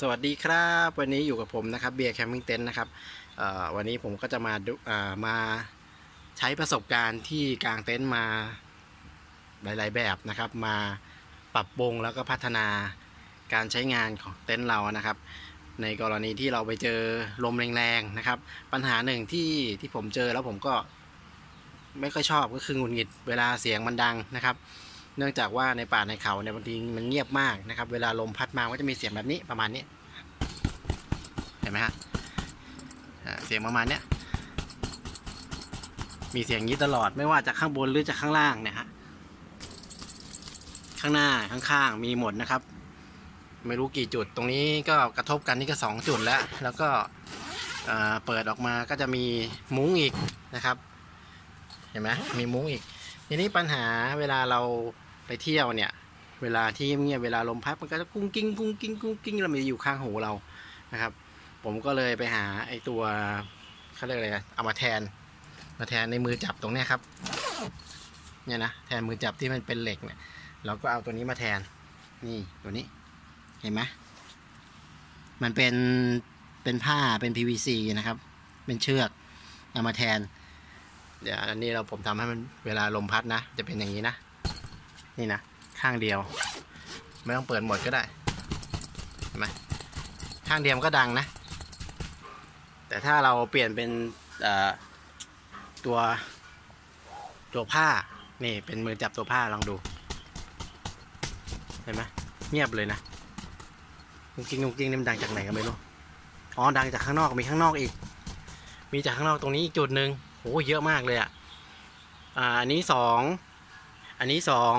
สวัสดีครับ วันนี้อยู่กับผมนะครับเบียร์แคมปิ้งเต็นท์นะครับวันนี้ผมก็จะมาดูอ่ามาใช้ประสบการณ์ที่กางเต็นท์มาหลาย ๆ แบบนะครับ มาปรับปรุงแล้วก็พัฒนาการใช้งานของเต็นท์เรานะครับ ในกรณีที่เราไปเจอลมแรงๆนะครับ ปัญหาหนึ่งที่ที่ผมเจอแล้วผมก็ไม่ค่อยชอบก็คือหงุดหงิดเวลาเสียงมันดังนะครับ เนื่องจากว่าในป่าในเขาเนี่ยบางทีมันเงียบมากนะครับ เวลาลมพัดมาก็จะมีเสียงแบบนี้ประมาณนี้ เห็นไหมฮะเสียงประมาณเนี้ยมีเสียงอย่างนี้ตลอดไม่ว่าจากข้างบนหรือจากข้างล่างเนี่ยฮะข้างหน้าข้างๆมีหมดนะครับ ไม่รู้กี่จุดตรงนี้ก็กระทบกันนี่ก็สองจุดแล้ว แล้วก็เปิดออกมาก็จะมีมุ้งอีกนะครับ เห็นไหมมีมุ้งอีก ทีนี้ปัญหาเวลาเรา ไปเที่ยวเนี่ย เวลาที่เงียบเวลาลมพัดมันก็จะกุ้งกิ้งกุ้งกิ้งกุ้งกิ้งแล้วมันจะอยู่ข้างหูเรานะครับ ผมก็เลยไปหาไอตัวเขาเรียกอะไรนเอามาแทน มาแทนในมือจับตรงเนี้ยครับเนี่ยนะแทนมือจับที่มันเป็นเหล็กเนี่ย เราก็เอาตัวนี้มาแทน นี่ตัวนี้เห็นไหมมันเป็นเป็นผ้าเป็น PVC นะครับ เป็นเชือกเอามาแทน เดี๋ยวอันนี้เราผมทำให้มันเวลาลมพัดนะ จะเป็นอย่างนี้นะ นี่นะ ข้างเดียว ไม่ต้องเปิดหมดก็ได้เห็นไหมข้างเดียวมันก็ดังนะ แต่ถ้าเราเปลี่ยนเป็นตัวตัวผ้า นี่เป็นมือจับตัวผ้าลองดู เห็นไหมเงียบเลยนะงุ้งกิ้งงุ้งกิ้งนี่มันดังจากไหนก็ไม่รู้ อ๋อ ดังจากข้างนอก มีข้างนอกอีก มีจากข้างนอกตรงนี้อีกจุดหนึ่งโหเยอะมากเลยอะ อ่า อันนี้สอง อันนี้สอง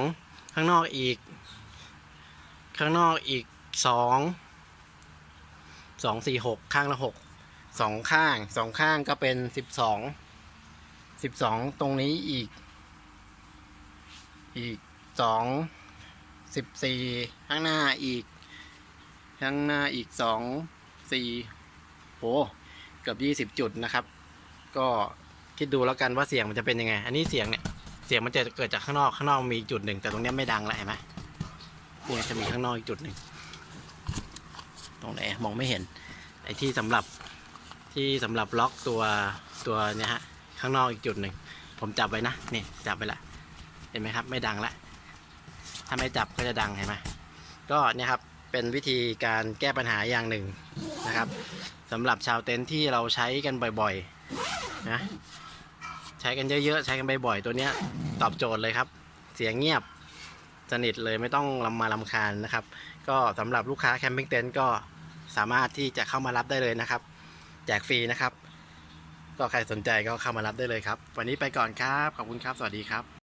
ข้างนอกอีก ข้างนอกอีกสองสองสี่หกข้างละหกสองข้างสองข้างก็เป็นสิบสองสิบสองตรงนี้อีก อีกสองสิบสี่ข้างหน้าอีก ข้างหน้าอีกสองสี่โหเกือบยี่สิบจุดนะครับ ก็คิดดูแล้วกันว่าเสียงมันจะเป็นยังไง อันนี้เสียงเนี่ย สียงมันจะเกิดจากข้างนอกข้างนอกมีจุดหนึ่งแต่ตรงนี้ไม่ดังแล้วเห็นไหมเนี่ยจะมีข้างนอกอีกจุดหนึ่งตรงไหนมองไม่เห็นไอ้ที่สำหรับที่สำหรับล็อกตัวตัวเนี่ยฮะข้างนอกอีกจุดหนึ่งผมจับไว้นะนี่จับไปละเห็นไหมครับ ไม่ดังละถ้าไม่จับก็จะดังเห็นไหมก็เนี่ยครับเป็นวิธีการแก้ปัญหาอย่างหนึ่งนะครับสำหรับชาวเต็นท์ที่เราใช้กันบ่อยๆนะ ใช้กันเยอะๆ ใช้กันบ่อยๆ ตัวเนี้ย ตอบโจทย์เลยครับ เสียงเงียบสนิทเลยไม่ต้องลำมาลำคาญนะครับ ก็สำหรับลูกค้าแคมปิ้งเต็นท์ก็สามารถที่จะเข้ามารับได้เลยนะครับ แจกฟรีนะครับ ก็ใครสนใจก็เข้ามารับได้เลยครับ วันนี้ไปก่อนครับ ขอบคุณครับ สวัสดีครับ